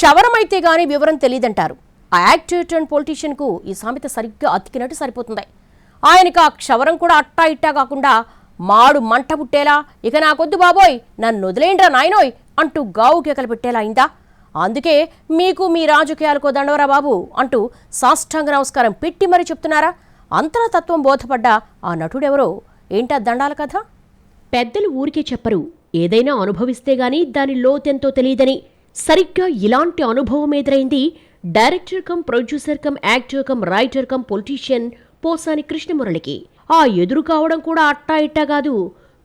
క్షవరమైతే గాని వివరం తెలియదంటారు ఆ యాక్టర్ అండ్ పొలిటీషియన్కు ఈ సామెత సరిగ్గా అతికినట్టు సరిపోతుంది. ఆయనకు ఆ క్షవరం కూడా అట్టా ఇట్టా కాకుండా మాడు మంట పుట్టేలా ఇక నాకొద్దు బాబోయ్ నన్ను వదిలేండ్రా నాయనోయ్ అంటూ గావు కేకలు పెట్టేలా అయిందా? అందుకే మీకు మీ రాజకీయాలకో దండవరా బాబు అంటూ సాష్టాంగ నమస్కారం పెట్టి మరీ చెప్తున్నారా? అంతర తత్వం బోధపడ్డ ఆ నటుడెవరో? ఏంటా దండాల కథ? పెద్దలు ఊరికే చెప్పరు. ఏదైనా అనుభవిస్తే గాని దాని లోతెంతో తెలియదని. సరిగ్గా ఇలాంటి అనుభవం ఎదురైంది. Director cum producer cum actor cum writer cum politician Posani కృష్ణమురళికి. ఆ ఎదురు కావడం కూడా అట్టా ఇట్టా కాదు.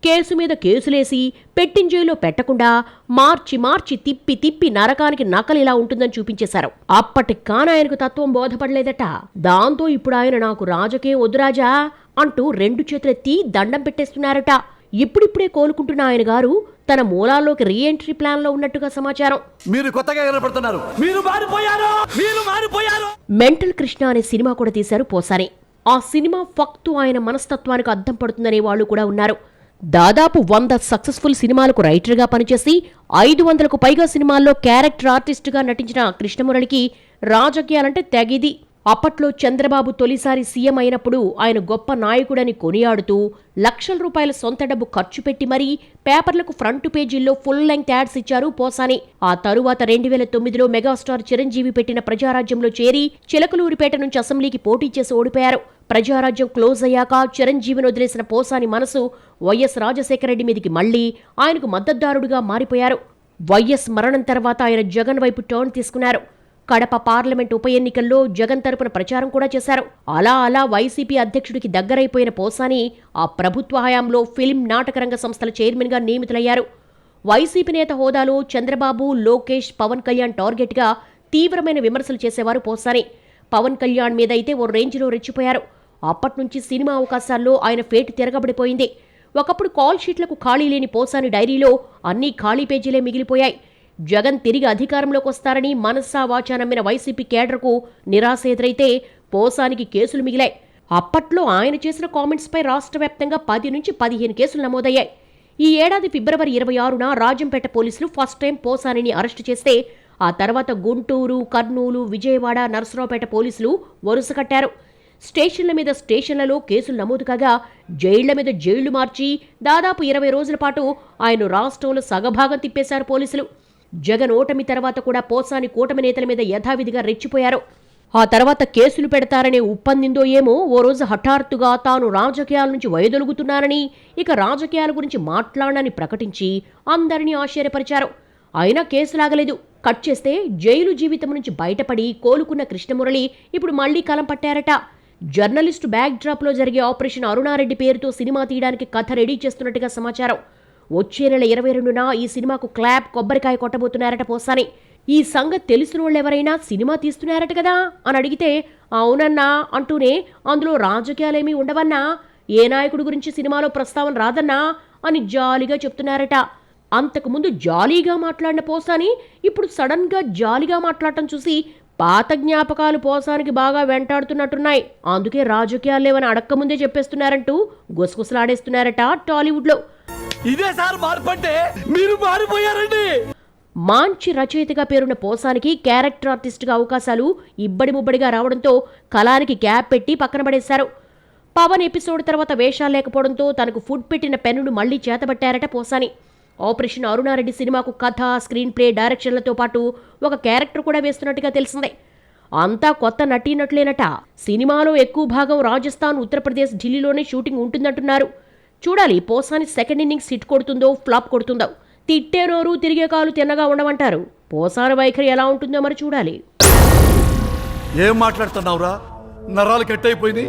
కేసు మీద కేసులేసి పెట్టిన జైల్లో పెట్టకుండా మార్చి మార్చి తిప్పి తిప్పి నరకానికి నకలు ఇలా ఉంటుందని చూపించేశారు. అప్పటి ఆయనకు తత్వం బోధపడలేదట. దాంతో ఇప్పుడు ఆయన నాకు రాజకీయం వద్దురాజా అంటూ రెండు చేతులెత్తి దండం పెట్టేస్తున్నారట. ఇప్పుడిప్పుడే కోలుకుంటున్న ఆయన గారు తన మూలాల్లోకి రీఎంట్రీ ప్లాన్లో ఉన్నట్టుగా సమాచారం. మీరు కొత్తగా కనపడుతున్నారు. మీరు మారిపోయారు! మీరు మారిపోయారు! మెంటల్ కృష్ణ అనే సినిమా కూడా తీశారు పోసాని. ఆ సినిమా ఫక్తు ఆయన మనస్తత్వానికి అద్దం పడుతుందనే వాళ్ళు కూడా ఉన్నారు. దాదాపు వంద సక్సెస్ఫుల్ సినిమాలకు రైటర్గా పనిచేసి ఐదు వందలకు పైగా సినిమాల్లో క్యారెక్టర్ ఆర్టిస్టుగా నటించిన కృష్ణమురళికి రాజకీయాలంటే తెగిది. అప్పట్లో చంద్రబాబు తొలిసారి సీఎం అయినప్పుడు ఆయన గొప్ప నాయకుడని కొనియాడుతూ లక్షల రూపాయల సొంత డబ్బు ఖర్చు పెట్టి మరీ పేపర్లకు ఫ్రంట్ పేజీల్లో ఫుల్ లెంగ్త్ యాడ్స్ ఇచ్చారు పోసాని. ఆ తరువాత రెండు వేల తొమ్మిదిలో మెగాస్టార్ చిరంజీవి పెట్టిన ప్రజారాజ్యంలో చేరి చిలకలూరిపేట నుంచి అసెంబ్లీకి పోటీ చేసి ఓడిపోయారు. ప్రజారాజ్యం క్లోజ్ అయ్యాక చిరంజీవిని వదిలేసిన పోసాని మనసు వైఎస్ రాజశేఖరరెడ్డి మీదికి మళ్ళీ ఆయనకు మద్దతుదారుడుగా మారిపోయారు. వైఎస్ మరణం తర్వాత ఆయన జగన్ వైపు టర్న్ తీసుకున్నారు. కడప పార్లమెంట్ ఉప ఎన్నికల్లో జగన్ తరపున ప్రచారం కూడా చేశారు. అలా అలా వైసీపీ అధ్యక్షుడికి దగ్గరైపోయిన పోసాని ఆ ప్రభుత్వ హయాంలో ఫిల్మ్ నాటకరంగ సంస్థల చైర్మన్గా నియమితులయ్యారు. వైసీపీ నేత హోదాలో చంద్రబాబు లోకేష్ పవన్ కళ్యాణ్ టార్గెట్గా తీవ్రమైన విమర్శలు చేసేవారు పోసాని. పవన్ కళ్యాణ్ మీద అయితే ఓ రేంజ్లో రెచ్చిపోయారు. అప్పట్నుంచి సినిమా అవకాశాల్లో ఆయన ఫేటు తిరగబడిపోయింది. ఒకప్పుడు కాల్ షీట్లకు ఖాళీ లేని పోసాని డైరీలో అన్ని ఖాళీ పేజీలే మిగిలిపోయాయి. జగన్ తిరిగి అధికారంలోకి వస్తారని మనస్సా వాచా నమ్మిన వైసీపీ కేడర్కు నిరాశ ఎదురైతే పోసానికి కేసులు మిగిలాయి. అప్పట్లో ఆయన చేసిన కామెంట్స్పై రాష్ట్ర వ్యాప్తంగా పది నుంచి పదిహేను కేసులు నమోదయ్యాయి. ఈ ఏడాది ఫిబ్రవరి ఇరవై ఆరున రాజంపేట పోలీసులు ఫస్ట్ టైం పోసానిని అరెస్టు చేస్తే ఆ తర్వాత గుంటూరు కర్నూలు విజయవాడ నరసరావుపేట పోలీసులు వరుస కట్టారు. స్టేషన్ల మీద స్టేషన్లలో కేసులు నమోదు కాగా జైళ్ళ మీద జైళ్ళు మార్చి దాదాపు ఇరవై రోజుల పాటు ఆయన రాష్ట్రంలో సగభాగం తిప్పేశారు పోలీసులు. జగన్ ఓటమి తర్వాత కూడా పోసాని కూటమి నేతల మీద యథావిధిగా రెచ్చిపోయారు. ఆ తర్వాత కేసులు పెడతారనే ఉప్పందిందో ఏమో ఓ రోజు హఠాత్తుగా తాను రాజకీయాల నుంచి వైదొలుగుతున్నానని ఇక రాజకీయాల గురించి మాట్లాడనని ప్రకటించి అందరినీ ఆశ్చర్యపరిచారు. అయినా కేసు లాగలేదు. కట్ చేస్తే జైలు జీవితం నుంచి బయటపడి కోలుకున్న కృష్ణమురళి ఇప్పుడు మళ్ళీ కలం పట్టారట. జర్నలిస్టు బ్యాక్ డ్రాప్లో జరిగే ఆపరేషన్ అరుణారెడ్డి పేరుతో సినిమా తీయడానికి కథ రెడీ చేస్తున్నట్టుగా సమాచారం. వచ్చే నెల ఇరవై రెండున ఈ సినిమాకు క్లాప్ కొబ్బరికాయ కొట్టబోతున్నారట పోసాని. ఈ సంగతి తెలిసిన వాళ్ళు ఎవరైనా సినిమా తీస్తున్నారట కదా? అని అడిగితే అవునన్నా అంటూనే అందులో రాజకీయాలేమీ ఉండవన్నా? ఏ నాయకుడి గురించి సినిమాలో ప్రస్తావన రాదన్నా? అని జాలీగా చెప్తున్నారట. అంతకుముందు జాలీగా మాట్లాడిన పోసాని ఇప్పుడు సడన్గా జాలీగా మాట్లాడటం చూసి పాత జ్ఞాపకాలు పోసానికి బాగా వెంటాడుతున్నట్టున్నాయి. అందుకే రాజకీయాలు లేవని అడక్కముందే చెప్పేస్తున్నారంటూ గుసగుసలాడేస్తున్నారట టాలీవుడ్లో. ఇదే సార్ మార్పు అంటే మీరు మారిపోయారండి. మాంచి రచయితగా పేరున్న పోసానికి క్యారెక్టర్ ఆర్టిస్ట్గా అవకాశాలు ఇబ్బడి ముబ్బడిగా రావడంతో కళానికి గ్యాప్ పెట్టి పక్కన పడేశారు. పవన్ ఎపిసోడ్ తర్వాత వేషాలు లేకపోవడంతో తనకు ఫుడ్ పెట్టిన పెన్నును మళ్ళీ చేతబట్టారట పోసాని. ఆపరేషన్ అరుణారెడ్డి సినిమాకు కథ స్క్రీన్ ప్లే డైరెక్షన్లతో పాటు ఒక క్యారెక్టర్ కూడా వేస్తున్నట్టుగా తెలిసిందే. అంతా కొత్త నటీనట్లేనట. సినిమాలో ఎక్కువ భాగం రాజస్థాన్ ఉత్తరప్రదేశ్ ఢిల్లీలోనే షూటింగ్ ఉంటుందంటున్నారు. చూడాలి. పోసాని సెకండ్ ఇన్నింగ్స్ హిట్ కొడుతుందో ఫ్లాప్ కొడుతుందో. తిట్టే నోరు తిరిగే కాలు తిన్నగా ఉండమంటారు. పోసాన వైఖరి ఎలా ఉంటుందో మరి చూడాలి. ఏం మాట్లాడుతున్నావురా? నరాలు కట్ అయిపోయింది